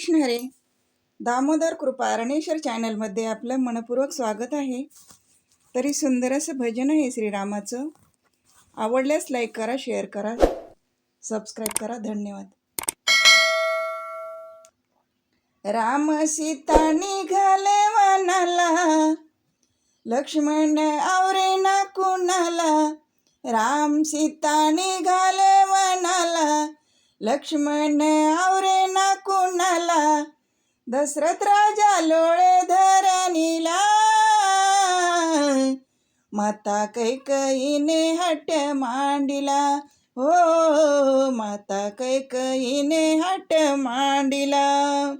कृष्ण हरे. दामोदर कृपा अरणेश्वर चॅनलमध्ये आपलं मनपूर्वक स्वागत आहे. तरी सुंदर असं भजन आहे श्रीरामाचं. आवडल्यास लाईक करा शेअर करा सबस्क्राईब करा. धन्यवाद. राम सीता निघाले वनाला. लक्ष्मण आवरे ना कुणाला. राम सीता निघाले वनाला. लक्ष्मण आवरे ना कुणाला? दशरथ राजा लोळे धरणीला. माता कैकईने हट मांडिला. हो माता कैकईने हट मांडिला.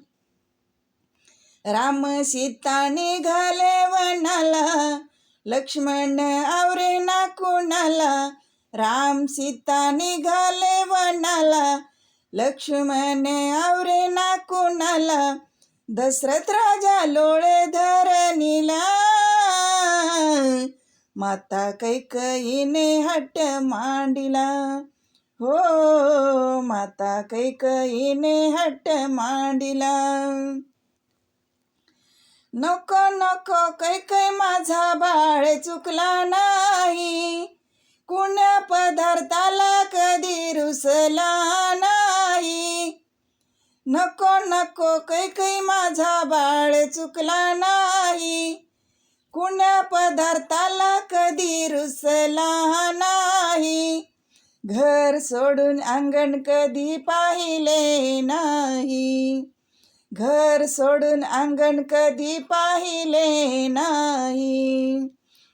राम सीता निघाले वनाला. लक्ष्मण आवरे ना कुणाला? राम सीता निघाले वनाला. लक्ष्मण आवरे ना कुणाला? दशरथ राजा लोळे धरणीला. माता कैकईने हट मांडिला. हो माता कैकईने हट मांडिला. नको नको कैकै माझा बाळ चुकला नाही. कुण्या पदार्थाला कधी रुसला? नको नको कैकै माझा बाळ चुकला नाही. कुण्या पदार्थाला कधी रुसला नाही. घर सोडून अंगण कधी पाहिले नाही. घर सोडून अंगण कधी पाहिले नाही.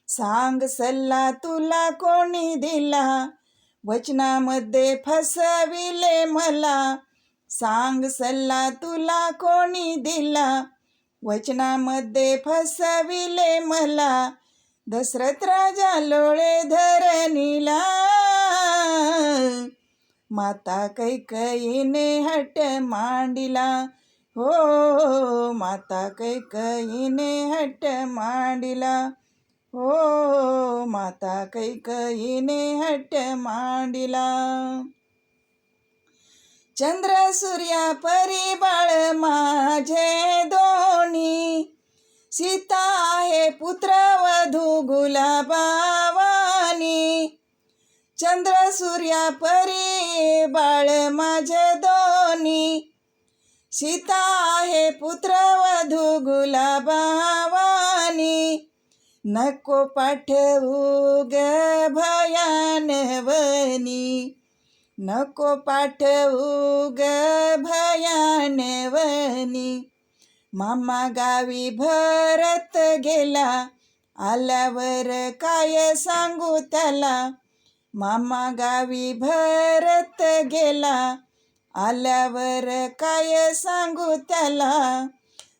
सांग सल्ला तुला कोणी दिला? वचनामध्ये फसविले मला. सांग सल्ला तुला कोणी दिला? वचनामध्ये फसविले मला. दशरथ राजा लोळे धरणीला. माता कैकईने हट मांडिला. हो माता कैकईने हट मांडिला. हो माता कैकईने हट मांडिला. चंद्र सूर्या परी बाळ माझे दोन्ही. सीता आहे पुत्र वधू गुलाबावानी. चंद्र सूर्या परी बाळ माझे दोन्ही. सीता आहे पुत्र वधू गुलाबावानी. नको पाठवू ग भयानवनी. नको पाठवू ग भयानवनी मामा गावी भरत गेला आल्यावर काय सांगू त्याला? मामा गावी भरत गेला आल्यावर काय सांगू त्याला?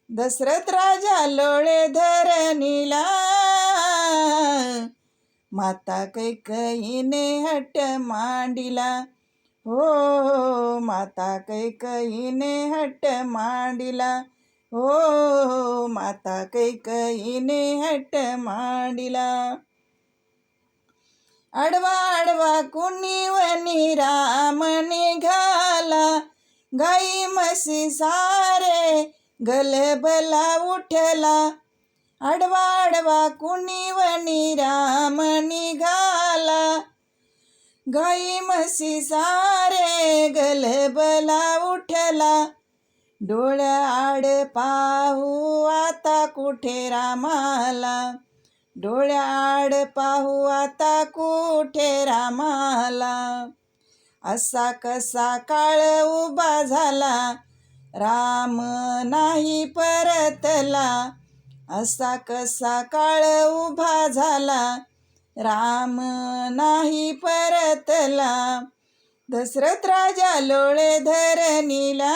दशरथ राजा लोळे धरणीला माता कैकईने हट मांडिला. हो माता कैकईने हट मांडिला. हो माता कैकईने हट मांडिला. आडवा आडवा कुणी वनी राम निघाला गाई मसी सारे गलबला उठला. आडवा आडवा कुणी वनी राम निघाला गाई म्हशी सारे गलबला उठला. डोळ्या आड पाहू आता कुठे रामाला? डोळ्या आड पाहू आता कुठे रामाला? असा कसा काळ उभा झाला? राम नाही परतला. असा कसा काळ उभा झाला? राम नाही परतला दशरथ राजा लोळे धरणीला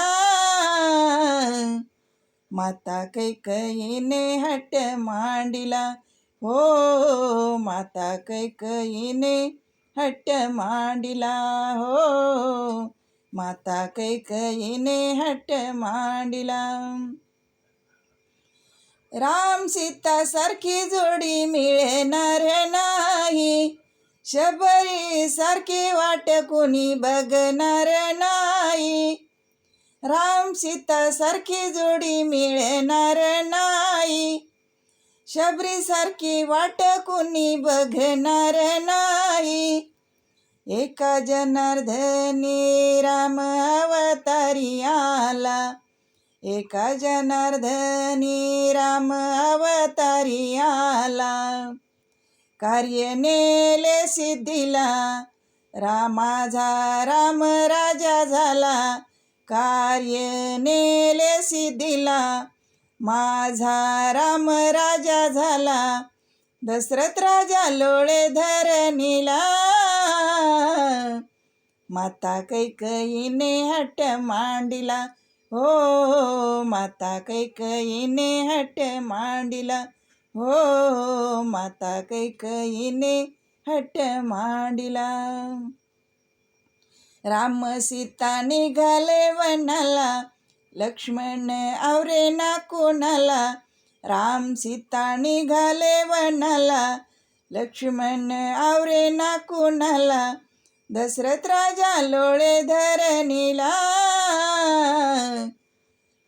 माता कैकईने हट मांडिला. हो माता कैकईने हट मांडिला. हो माता कैकईने हट मांडिला. राम सीता सारखी जोडी मिळणार नाही. शबरी सारखी वाट कोणी बघणार नाही. राम सीता सारखी जोडी मिळणार नाही. शबरी सारखी वाट कोणी बघणार नाही. एका जनार्दनी राम अवतारी आला. एका जनार्दनी राम अवतारी आला. कार्य नेले सिद्धीला. रामाझा राम राजा झाला. कार्य नेले सिद्धीला. माझा राम राजा झाला. दशरथ राजा लोळे धरणीला. माता कैकईने हट मांडिला. हो, हो माता कैकईने हट मांडिला. हो, हो माता कैकईने हट मांडिला. राम सीता निघाले वनाला लक्ष्मण आवरे ना कोणाला राम सीता निघाले वनाला लक्ष्मण आवरे ना कोणाला दशरथ राजा लोळे धरणीला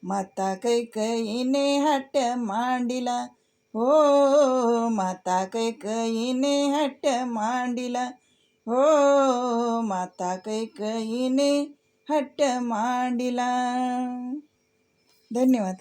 माता कैकईने हट मांडिला. हो माता कैकईने हट मांडिला. हो माता कैकईने हट मांडिला. धन्यवाद.